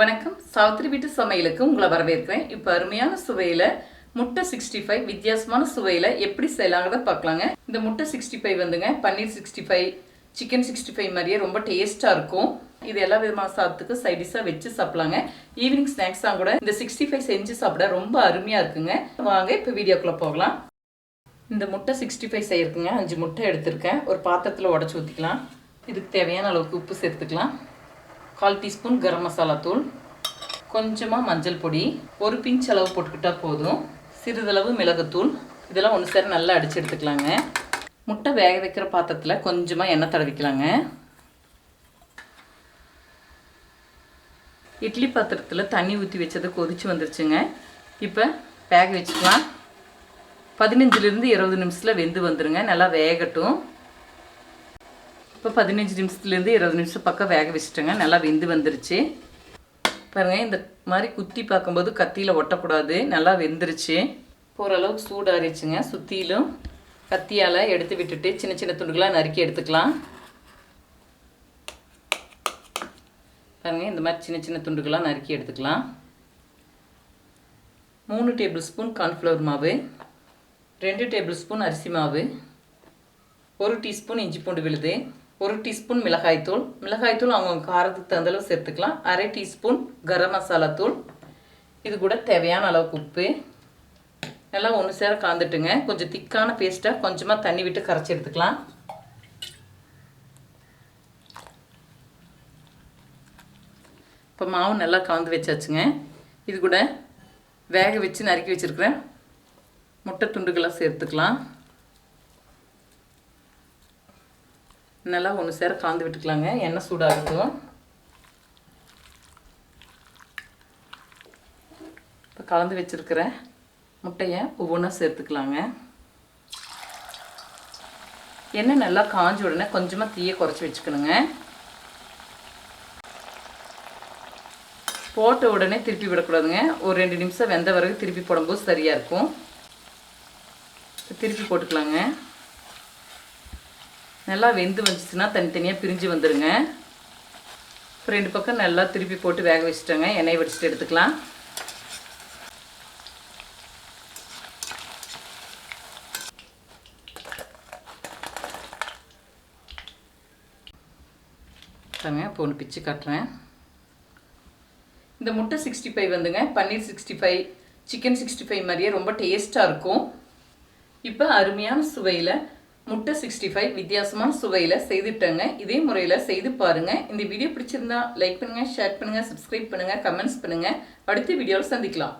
வணக்கம். சாவித்திரி வீட்டு சமையலுக்கு உங்களை வரவேற்கிறேன். இப்போ அருமையான சுவையில் முட்டை சிக்ஸ்டி ஃபைவ் வித்தியாசமான சுவையில் எப்படி செய்யலாங்கிறத பார்க்கலாங்க. இந்த முட்டை சிக்ஸ்டி ஃபைவ் வந்துங்க paneer sixty five chicken sixty five மாதிரியே ரொம்ப டேஸ்ட்டாக இருக்கும். இது எல்லா விதமான சாதத்துக்கு சைடிஷாக வச்சு சாப்பிட்லாங்க. ஈவினிங் ஸ்நாக்ஸாக கூட இந்த சிக்ஸ்டி ஃபைவ் செஞ்சு சாப்பிட ரொம்ப அருமையாக இருக்குங்க. வாங்க இப்போ வீடியோக்குள்ளே போகலாம். இந்த முட்டை சிக்ஸ்டி ஃபைவ் செய்யறதுங்க அஞ்சு முட்டை எடுத்திருக்கேன். ஒரு பாத்திரத்தில் உடச்சி ஊற்றிக்கலாம் இதுக்கு தேவையான அளவுக்கு உப்பு சேர்த்துக்கலாம். கால் டீஸ்பூன் கரம் மசாலா தூள் கொஞ்சமாக மஞ்சள் பொடி ஒரு பிஞ்ச் அளவு போட்டுக்கிட்டால் போதும். சிறிதளவு மிளகுத்தூள் இதெல்லாம் ஒன்று சேர நல்லா அடித்து எடுத்துக்கலாங்க. முட்டை வேக வைக்கிற பாத்திரத்தில் கொஞ்சமாக எண்ணெய் தடவிக்கலாங்க. இட்லி பாத்திரத்தில் தண்ணி ஊற்றி வச்சது கொதிச்சு வந்துருச்சுங்க. இப்போ வேக வச்சுக்கலாம். பதினஞ்சுலேருந்து இருபது நிமிஷத்தில் வெந்து வந்துருங்க. நல்லா வேகட்டும். இப்போ பதினஞ்சு நிமிஷத்துலேருந்து இருபது நிமிஷம் பக்கம் வேக வச்சுட்டேங்க. நல்லா வெந்து வந்துருச்சு. பாருங்கள் இந்த மாதிரி குத்தி பார்க்கும்போது கத்தியில் ஒட்டக்கூடாது. நல்லா வெந்துருச்சு. ஓரளவுக்கு சூடாரிச்சுங்க சுற்றிலும் கத்தியால் எடுத்து விட்டுட்டு சின்ன சின்ன துண்டுகளாக நறுக்கி எடுத்துக்கலாம். பாருங்கள் இந்த மாதிரி சின்ன சின்ன துண்டுகளாக நறுக்கி எடுத்துக்கலாம். மூணு டேபிள் ஸ்பூன் கார்ன்ஃப்ளவர் மாவு ரெண்டு டேபிள் ஸ்பூன் அரிசி மாவு ஒரு டீஸ்பூன் இஞ்சி பூண்டு விழுது ஒரு டீஸ்பூன் மிளகாய்த்தூள் மிளகாய்த்தூள் அவங்க காரத்துக்கு தகுந்தளவு சேர்த்துக்கலாம். அரை டீஸ்பூன் கரம் மசாலா தூள். இது கூட தேவையான அளவுக்கு உப்பு. நல்லா ஒன்று சேர கலந்துட்டுங்க. கொஞ்சம் திக்கான பேஸ்ட்டாக கொஞ்சமாக தண்ணி விட்டு கரைச்சி எடுத்துக்கலாம். இப்போ மாவு நல்லா கலந்து வச்சாச்சுங்க. இது கூட வேக வச்சு நறுக்கி வச்சுருக்கிறேன் முட்டை துண்டுகளாக சேர்த்துக்கலாம். நல்லா ஒன்று சேர கலந்து விட்டுக்கலாங்க. எண்ணெய் சூடாகட்டும். இப்போ கலந்து வச்சுருக்கிற முட்டையை ஒவ்வொன்றா சேர்த்துக்கலாங்க. எண்ணெய் நல்லா காஞ்ச உடனே கொஞ்சமாக தீயை குறைச்சி வச்சுக்கணுங்க. போட்ட உடனே திருப்பி விடக்கூடாதுங்க. ஒரு ரெண்டு நிமிஷம் வெந்த பிறகு திருப்பி போடும்போது சரியாக இருக்கும். திருப்பி போட்டுக்கலாங்க. நல்லா வெந்து வந்துச்சுன்னா தனித்தனியாக பிரிஞ்சு வந்துடுங்க இப்போ ரெண்டு பக்கம் நல்லா திருப்பி போட்டு வேக வச்சுட்டோங்க. எண்ணெய் வடிச்சிட்டு எடுத்துக்கலாம். தாங்க இப்போ ஒன்று பிச்சு காட்டுறேன். இந்த முட்டை சிக்ஸ்டி ஃபைவ் வந்துங்க. Paneer sixty five chicken sixty five மாதிரியே ரொம்ப டேஸ்ட்டாக இருக்கும். இப்போ அருமையான சுவையில் முட்டை சிக்ஸ்டி ஃபைவ் வித்தியாசமான சுவையில் செய்துட்டேங்க. இதே முறையில் செய்து பாருங்கள் இந்த வீடியோ பிடிச்சிருந்தா லைக் பண்ணுங்கள் ஷேர் பண்ணுங்கள் சப்ஸ்கிரைப் பண்ணுங்கள் கமெண்ட்ஸ் பண்ணுங்கள் அடுத்த வீடியோவில் சந்திக்கலாம்.